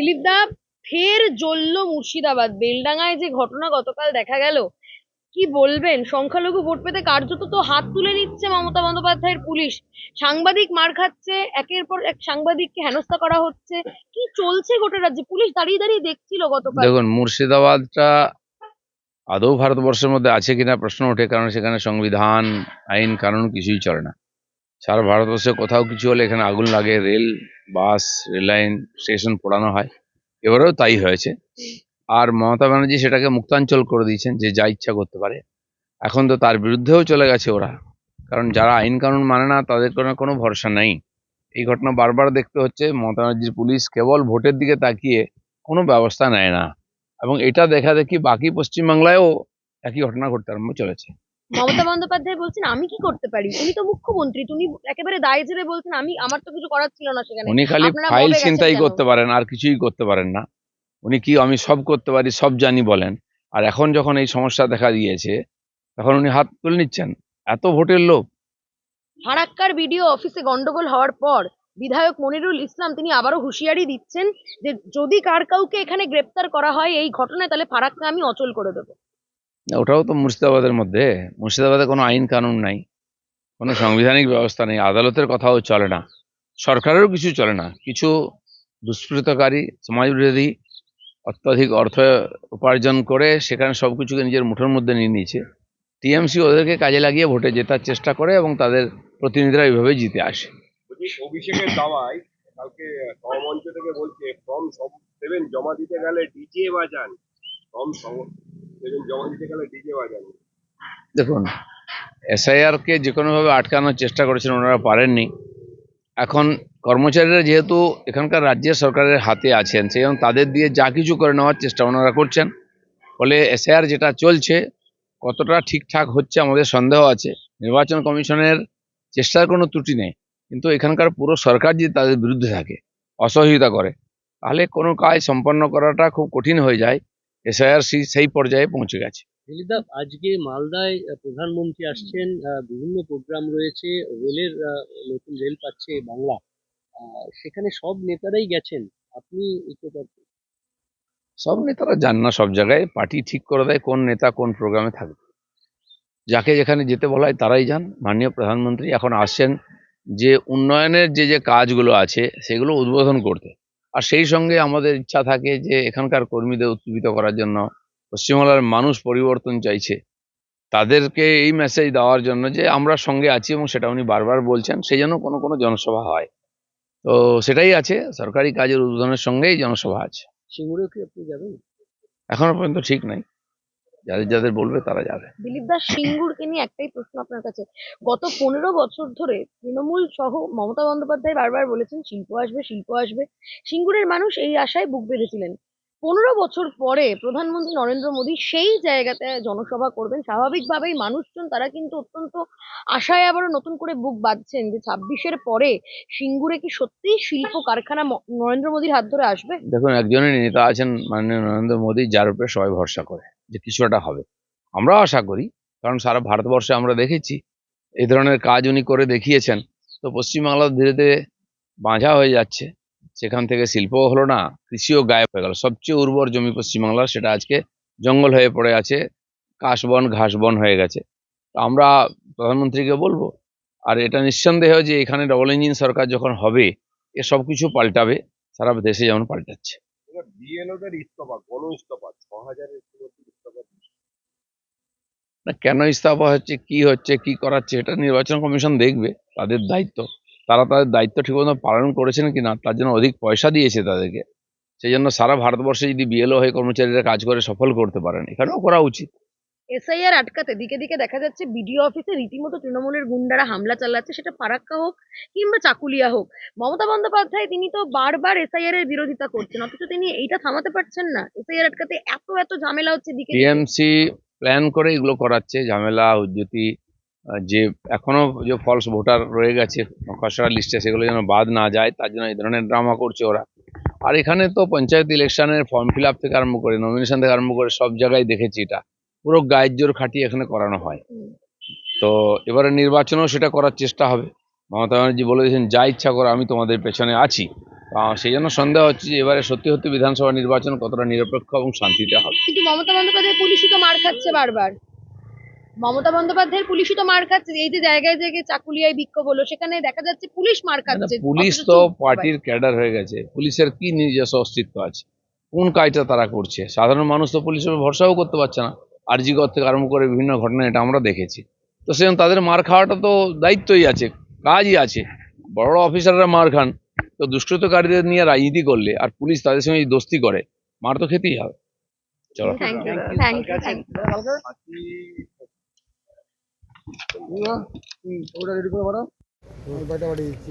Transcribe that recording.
দিলীপ দা, ফের জ্বলল মুর্শিদাবাদ। বেলডাঙায় যে ঘটনা গতকাল দেখা গেল, কি বলবেন? সংখ্যালঘু ভোট পেতে কার্যত তো হাত তুলে নিচ্ছে মমতা বন্দ্যোপাধ্যায়ের পুলিশ। সাংবাদিক মার খাচ্ছে, একের পর এক সাংবাদিককে হেনস্থা করা হচ্ছে। কি চলছে গোটা রাজ্যে? পুলিশ দাঁড়িয়ে দাঁড়িয়ে দেখছিল গতকাল। দেখুন, মুর্শিদাবাদটা আদৌ ভারতবর্ষের মধ্যে আছে কিনা প্রশ্ন ওঠে, কারণ সেখানে সংবিধান, আইন, কানুন কিছুই চলে না। সারা ভারতবর্ষে কোথাও কিছু হলে এখানে আগুন লাগে, rail, bus, rail line, station পোড়ানো হয়। এবারেও তাই হয়েছে। আর মমতা ব্যানার্জি সেটাকে মুক্তাঞ্চল করে দিয়েছেন যে যা ইচ্ছা করতে পারে। এখন তো তার বিরুদ্ধেও চলে গেছে ওরা। কারণ যারা আইন কানুন মানে না, তাদের কোনো কোনো ভরসা নেই। এই ঘটনা বারবার দেখতে হচ্ছে, মমতা ব্যানার্জির পুলিশ কেবল ভোটের দিকে তাকিয়ে কোনো ব্যবস্থা নেয় না। এবং এটা দেখা দেখি বাকি পশ্চিমবাংলায়ও একই ঘটনা ঘটতে আরম্ভ চলেছে। মমতা বন্দ্যোপাধ্যায় বলছেন আমি কি করতে পারি? উনি তো মুখ্যমন্ত্রী। তুমি একেবারে দায় ছেড়ে বলছেন আমি আমার তো কিছু করার ছিল না সেখানে। উনি খালি ফাইল কেন? করতে পারেন আর কিছুই করতে পারেন না। উনি কি আমি সব করতে পারি সব জানি বলেন। আর এখন যখন এই সমস্যা দেখা দিয়েছে তখন উনি হাত তুলে নিচ্ছেন। এত ভোটের লোভ। ফারাক্কার বিডিও অফিসে গন্ডগোল হওয়ার পর বিধায়ক মনিরুল ইসলাম তিনি আবারও হুঁশিয়ারি দিচ্ছেন যে যদি কার কাউকে এখানে গ্রেপ্তার করা হয় এই ঘটনায় তাহলে ফারাক্কা আমি অচল করে দেবো। ওটাও তো মুর্শিদাবাদের মধ্যে। মুর্শিদাবাদে কোনো আইন কানুন নাই। কোনো সাংবিধানিক ব্যবস্থা নেই। আদালতের কথাও চলে না। সরকারেরও কিছু চলে না। কিছু দুষ্কৃতকারী, সমাজবিরোধী অত্যাধিক অর্থ উপার্জন করে সেখানে সব কিছুকে নিজের মুঠোর মধ্যে নিয়ে নিয়েছে। টিএমসি ওদেরকে কাজে লাগিয়ে ভোটে জেতার চেষ্টা করে এবং তাদের প্রতিনিধিরা এইভাবে জিতে আসে। অভিষেকের দাওয়ায় কালকে মঞ্চ থেকে বলছে, ফর্ম জমা দিতে গেলে ডিজে ফর্ম দেখুন এসআইআর কে যে কোনোভাবে আটকানোর চেষ্টা করেছেন ওনারা পারেননি। এখন কর্মচারীরা যেহেতু এখানকার রাজ্যের সরকারের হাতে আছেন, সেই তাদের দিয়ে যা কিছু করে নেওয়ার চেষ্টা ওনারা করছেন। ফলে এসআইআর যেটা চলছে, কতটা ঠিকঠাক হচ্ছে আমাদের সন্দেহ আছে। নির্বাচন কমিশনের চেষ্টার কোনো ত্রুটি নেই, কিন্তু এখানকার পুরো সরকার যদি তাদের বিরুদ্ধে থাকে, অসহযোগিতা করে, তাহলে কোনো কাজ সম্পন্ন করাটা খুব কঠিন হয়ে যায়। এসআইআর সেই পর্যায়ে পৌঁছে গেছে। দিলীপদা আজকে মালদায় প্রধানমন্ত্রী আসছেন বিভিন্ন প্রোগ্রাম রয়েছে রেলের নতুন রেল পাচ্ছে বাংলা। সেখানে সব নেতারাই গেছেন। আপনি সব নেতারা যান না সব জায়গায় পার্টি ঠিক করে দেয় কোন নেতা কোন প্রোগ্রামে থাকবে। যাকে যেখানে যেতে বলা হয় তারাই যান। মাননীয় প্রধানমন্ত্রী এখন আসছেন যে উন্নয়নের যে যে কাজগুলো আছে সেগুলো উদ্বোধন করতে। আর সেই সঙ্গে আমাদের ইচ্ছা থাকে যে এখানকার কর্মীদের উজ্জীবিত করার জন্য পশ্চিমবাংলার মানুষ পরিবর্তন চাইছে। তাদেরকে এই মেসেজ দেওয়ার জন্য যে আমরা সঙ্গে আছি এবং সেটা উনি বারবার বলছেন সেই জন্য কোনো কোনো জনসভা হয়। তো সেটাই আছে সরকারি কাজের উদ্বোধনের সঙ্গেই জনসভা আছে। সিঙ্গুরেও কি আপনি যাবেন? এখনও পর্যন্ত ঠিক নাই। যাদের যাদের বলবে তারা যাবে। দিলীপ দাস সিঙ্গুরকে নিয়ে একটাই প্রশ্ন আপনার কাছে। গত পনেরো বছর ধরে তৃণমূল সহ মমতা বন্দ্যোপাধ্যায় বারবার বলেছেন শিল্প আসবে শিল্প আসবে। সিঙ্গুরের মানুষ এই আশায় বুক বেঁধেছিলেন। পনেরো বছর পরে প্রধানমন্ত্রী নরেন্দ্র মোদী সেই জায়গাতে জনসভা করবেন। স্বাভাবিকভাবেই মানুষজন তারা কিন্তু অত্যন্ত আশায় আবারও নতুন করে বুক বাঁধছেন যে ছাব্বিশের পরে সিঙ্গুরে কি সত্যিই শিল্প কারখানা নরেন্দ্র মোদীর হাত ধরে আসবে? দেখুন একজনের নেতা আছেন মাননীয় নরেন্দ্র মোদী যার উপরে সবাই ভরসা করে। যে কিছু একটা হবে। আমরাও আশা করি, কারণ সারা ভারতবর্ষে আমরা দেখেছি, এই ধরনের কাজ উনি করে দেখিয়েছেন। তো পশ্চিমবাংলা ধীরে ধীরে বাঁঝা হয়ে যাচ্ছে। সেখান থেকে শিল্পও হলো না, কৃষিও গায়েব হয়ে গেল। সবচেয়ে উর্বর জমি পশ্চিমবাংলার, সেটা আজকে জঙ্গল হয়ে পড়ে আছে, কাশবন, ঘাসবন হয়ে গেছে। তো আমরা প্রধানমন্ত্রীকে বলব, আর এটা নিঃসন্দেহ যে এখানে ডবল ইঞ্জিন সরকার যখন হবে, এ সব কিছু পাল্টাবে, সারা দেশে যেমন পাল্টাচ্ছে। ইস্তফা, গণ ইস্তফা, ছ হাজারের কেন ইস্তফা হচ্ছে কি হচ্ছে কি করাচ্ছে এটা নির্বাচন কমিশন দেখবে তাদের দায়িত্ব। তারা তাদের দায়িত্ব ঠিকমতো পালন করেছেন কিনা তার জন্য অধিক পয়সা দিয়েছে তাদেরকে। সেই জন্য সারা ভারতবর্ষে যদি বিএলও হয়ে কর্মচারীরা কাজ করে সফল করতে পারেন এখানেও করা উচিত। এসআইআর আটকাতে দিকে দিকে দেখা যাচ্ছে বিডিও অফিসে রীতিমতো তৃণমূলের গুন্ডারা হামলা চালাচ্ছে সেটা ফারাক্কা হোক কিংবা চাকুলিয়া হোক। মমতা বন্দ্যোপাধ্যায় তিনি তো বারবার এসআইআর এর বিরোধিতা করছেন অথচ তিনি এইটা থামাতে পারছেন না। এসআইআর আটকাতে এত এত ঝামেলা হচ্ছে দিকে। টিএমসি প্ল্যান করে এগুলো করাচ্ছে। ঝামেলা আহ, যে এখনও যে ফলস ভোটার রয়ে গেছে খসড়া লিস্টে সেগুলো যেন বাদ না যায় তার জন্য এই ধরনের ড্রামা করছে ওরা। আর এখানে তো পঞ্চায়েত ইলেকশনের ফর্ম ফিল আপ থেকে আরম্ভ করে নমিনেশন থেকে আরম্ভ করে সব জায়গায় দেখেছি এটা। পুরো গায়ের জোর খাটিয়ে এখানে করানো হয়। তো এবারে নির্বাচনেও সেটা করার চেষ্টা হবে। মমতা ব্যানার্জি বলে দিয়েছেন যা ইচ্ছা করো আমি তোমাদের পেছনে আছি। সেই জন্য সন্দেহ হচ্ছে যে এবারে সত্যি সত্যি বিধানসভা নির্বাচন কতটা নিরপেক্ষ এবং শান্তিতে হবে। কিন্তু মমতা বন্দ্যোপাধ্যায় পুলিশই তো মার খাচ্ছে বারবার। মমতা বন্দ্যোপাধ্যায়ের পুলিশই তো মার খাচ্ছে। এই যে জায়গায় জায়গায় চাকুলিয়ায় বিক্ষোভ হলো সেখানে দেখা যাচ্ছে পুলিশ মার খাচ্ছে। পুলিশ তো পার্টির ক্যাডার হয়ে গেছে। পুলিশের কি নিজস্ব অস্তিত্ব আছে? কোন কাজটা তারা করছে? সাধারণ মানুষ তো পুলিশের ভরসাও করতে পারছে না। আরজিকর থেকে আরম্ভ করে বিভিন্ন ঘটনা এটা আমরা দেখেছি। তো সেজন্য তাদের মার খাওয়াটা তো দায়িত্বই আছে কাজই আছে। বড় বড় অফিসাররা মার খান। তো দুষ্কৃতকারীদের নিয়ে রাজনীতি করলে আর পুলিশ তাদের সঙ্গে দোস্তি করে মার তো খেতেই হবে চলো ওটা রেডি করে দিচ্ছি